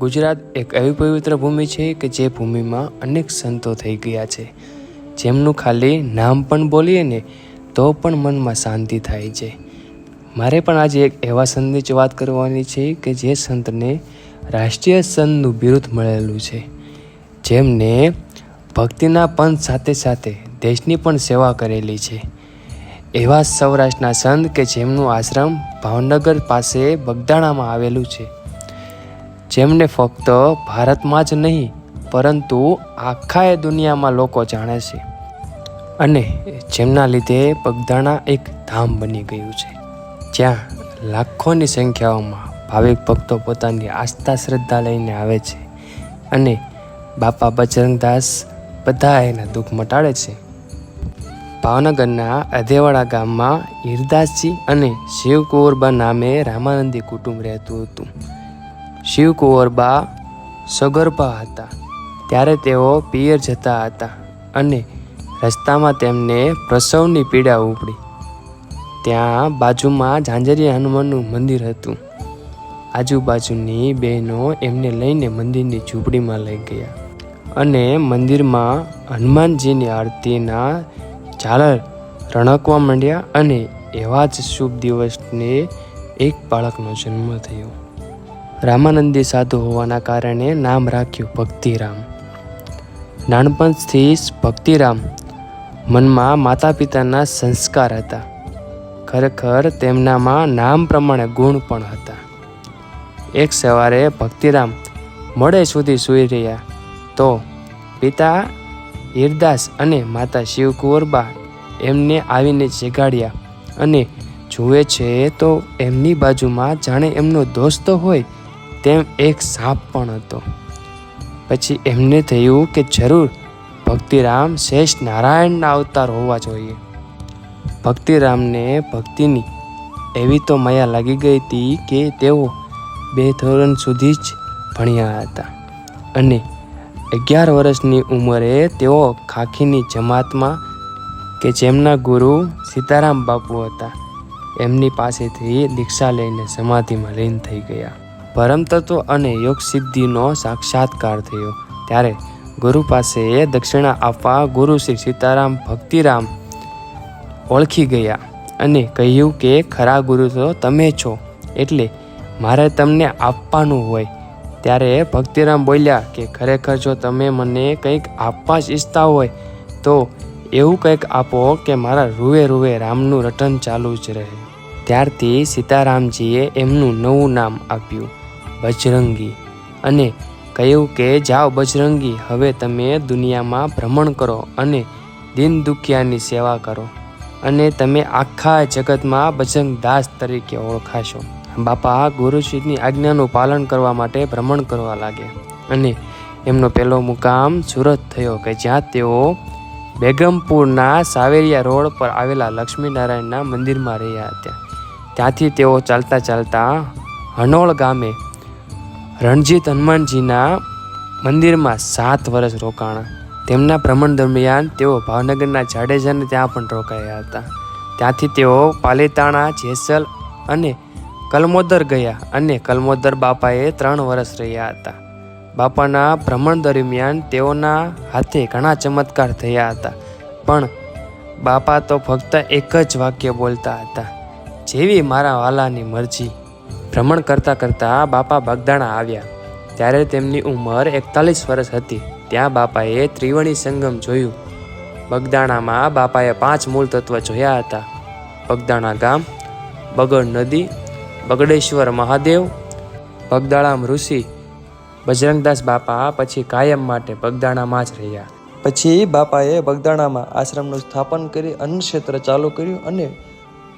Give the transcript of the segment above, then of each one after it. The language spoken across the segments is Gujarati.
ગુજરાત એક એવી પવિત્ર ભૂમિ છે કે જે ભૂમિમાં અનેક સંતો થઈ ગયા છે. જેમનું ખાલી નામ પણ બોલીએ ને, તો પણ મનમાં શાંતિ થાય છે. મારે પણ આજે એક એવા સંતની જ વાત કરવાની છે કે જે સંતને રાષ્ટ્રીય સંતનું બિરુદ મળેલું છે. જેમને ભક્તિના પંથ સાથે સાથે દેશની પણ સેવા કરેલી છે. એવા સૌરાષ્ટ્રના સંત કે જેમનું આશ્રમ ભાવનગર પાસે બગદાણામાં આવેલું છે. જેમને ફક્ત ભારતમાં જ નહીં, પરંતુ આખા એ દુનિયામાં લોકો જાણે છે. અને જેમના લીધે પગધાણા એક ધામ બની ગયું છે. જ્યાં લાખોની સંખ્યાઓમાં ભાવિક ભક્તો પોતાની આસ્થા શ્રદ્ધા લઈને આવે છે અને બાપા બજરંગદાસ બધા એના દુઃખ મટાડે છે. ભાવનગરના અધેવાડા ગામમાં હિરદાસજી અને શિવકુંવરબા નામે રામાનંદી કુટુંબ રહેતું હતું. શિવકુંવરબા સગર્ભા હતા. ત્યારે તેઓ પિયર જતા હતા અને રસ્તામાં તેમને પ્રસવની પીડા ઉપડી. ત્યાં બાજુમાં ઝાંઝરિયા હનુમાનનું મંદિર હતું. આજુબાજુની બહેનો એમને લઈને મંદિરની ઝૂંપડીમાં લઈ ગયા અને મંદિરમાં હનુમાનજીની આરતીના ઝાલર રણકવા માંડ્યા અને એવા જ શુભ દિવસને એક બાળકનો જન્મ થયો. રામાનંદી સાધુ હોવાના કારણે નામ રાખ્યું ભક્તિરામ. નાનપણથી જ ભક્તિરામ મનમાં માતા પિતાના સંસ્કાર હતા. ખરેખર તેમનામાં નામ પ્રમાણે ગુણ પણ હતા. એક સવારે ભક્તિરામ મળે સુધી સૂઈ રહ્યા તો પિતા હિરદાસ અને માતા શિવકુંવરબા એમને આવીને જગાડ્યા અને જુએ છે તો એમની બાજુમાં જાણે એમનો દોસ્ત હોય તેમ એક સાપ પણ હતો. પછી એમને થયું કે જરૂર ભક્તિરામ શેષ નારાયણના અવતાર હોવા જોઈએ. ભક્તિરામને ભક્તિની એવી તો માયા લાગી ગઈ હતી કે તેઓ બે ધોરણ સુધી જ ભણ્યા હતા. અને અગિયાર વર્ષની ઉંમરે તેઓ ખાખીની જમાતમાં કે જેમના ગુરુ સીતારામ બાપુ હતા, એમની પાસેથી દીક્ષા લઈને સમાધિમાં લીન થઈ ગયા. પરમ તત્વ અને યોગ સિદ્ધિનો સાક્ષાત્કાર થયો. ત્યારે ગુરુ પાસે દક્ષિણા આપવા ગુરુ શ્રી સીતારામ ભક્તિરામ ઓળખી ગયા અને કહ્યું કે, ખરા ગુરુ તો તમે છો, એટલે મારે તમને આપવાનું હોય. ત્યારે ભક્તિરામ બોલ્યા કે, ખરેખર જો તમે મને કંઈક આપવા જ ઈચ્છતા હોય, તો એવું કંઈક આપો કે મારા રૂવે રૂવે રામનું રટન ચાલુ જ રહે. ત્યારથી સીતારામજીએ એમનું નવું નામ આપ્યું. બજરંગી અને કહ્યું કે, જાઓ બજરંગી, હવે તમે દુનિયામાં ભ્રમણ કરો અને દિન દુખિયાની સેવા કરો અને તમે આખા જગતમાં બજરંગ દાસ તરીકે ઓળખાશો. બાપા, ગુરુજીની આજ્ઞાનું પાલન કરવા માટે ભ્રમણ કરવા લાગ્યા અને એમનો પહેલો મુકામ સુરત થયો કે જ્યાં તેઓ બેગમપુરના સાવેરિયા રોડ પર આવેલા લક્ષ્મીનારાયણના મંદિરમાં રહ્યા હતા. ત્યાંથી તેઓ ચાલતા ચાલતા હનોળ ગામે રણજીત હનુમાનજીના મંદિરમાં સાત વર્ષ રોકાણા. તેમના ભ્રમણ દરમિયાન તેઓ ભાવનગરના જાડેજાને ત્યાં પણ રોકાયા હતા. ત્યાંથી તેઓ પાલીતાણા, જેસલ અને કલમોદર ગયા અને કલમોદર બાપાએ ત્રણ વર્ષ રહ્યા હતા. બાપાના ભ્રમણ દરમિયાન તેઓના હાથે ઘણા ચમત્કાર થયા હતા, પણ બાપા તો ફક્ત એક જ વાક્ય બોલતા હતા, જેવી મારા વાલાની મરજી ભ્રમણ કરતાં કરતાં બાપા બગદાણા આવ્યા. ત્યારે તેમની ઉંમર એકતાલીસ વર્ષ હતી. ત્યાં બાપાએ ત્રિવેણી સંગમ જોયું. બગદાણામાં બાપાએ પાંચ મૂળ તત્વ જોયા હતા. બગદાણા ગામ, બગડ નદી, બગડેશ્વર મહાદેવ, બગદાળામ ઋષિ, બજરંગદાસ બાપા પછી કાયમ માટે બગદાણામાં જ રહ્યા. પછી બાપાએ બગદાણામાં આશ્રમનું સ્થાપન કરી અન્ન ક્ષેત્ર ચાલુ કર્યું અને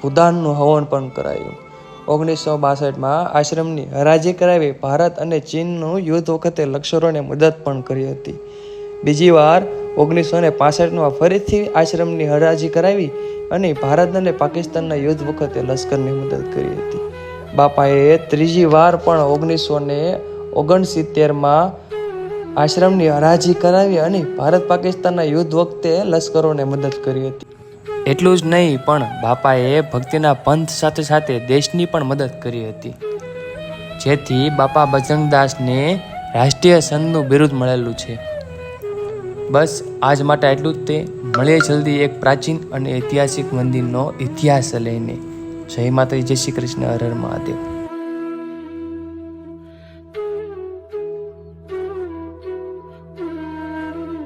ભૂદાનનું હવન પણ કરાયું. ઓગણીસો બાસઠમાં આશ્રમની હરાજી કરાવી ભારત અને ચીનનું યુદ્ધ વખતે લશ્કરોને મદદ પણ કરી હતી. બીજી વાર ઓગણીસો ને પાસઠમાં ફરીથી આશ્રમની હરાજી કરાવી અને ભારત અને પાકિસ્તાનના યુદ્ધ વખતે લશ્કરની મદદ કરી હતી. બાપાએ ત્રીજી વાર પણ ઓગણીસો ને ઓગણસિત્તેરમાં આશ્રમની હરાજી કરાવી અને ભારત પાકિસ્તાનના યુદ્ધ વખતે લશ્કરોને મદદ કરી હતી. એટલું જ નહીં, પણ બાપાએ ભક્તિના પંથ સાથે સાથે દેશની પણ મદદ કરી હતી. જેથી બાપા બજરંગદાસને રાષ્ટ્રીય સંતનું બિરુદ મળેલું છે. બસ, આજ માટે એટલું જ તે. મળીએ જલ્દી એક પ્રાચીન અને ઐતિહાસિક મંદિરનો ઇતિહાસ લઈને. જય માતાજી, જય શ્રી કૃષ્ણ હર મહાદેવ.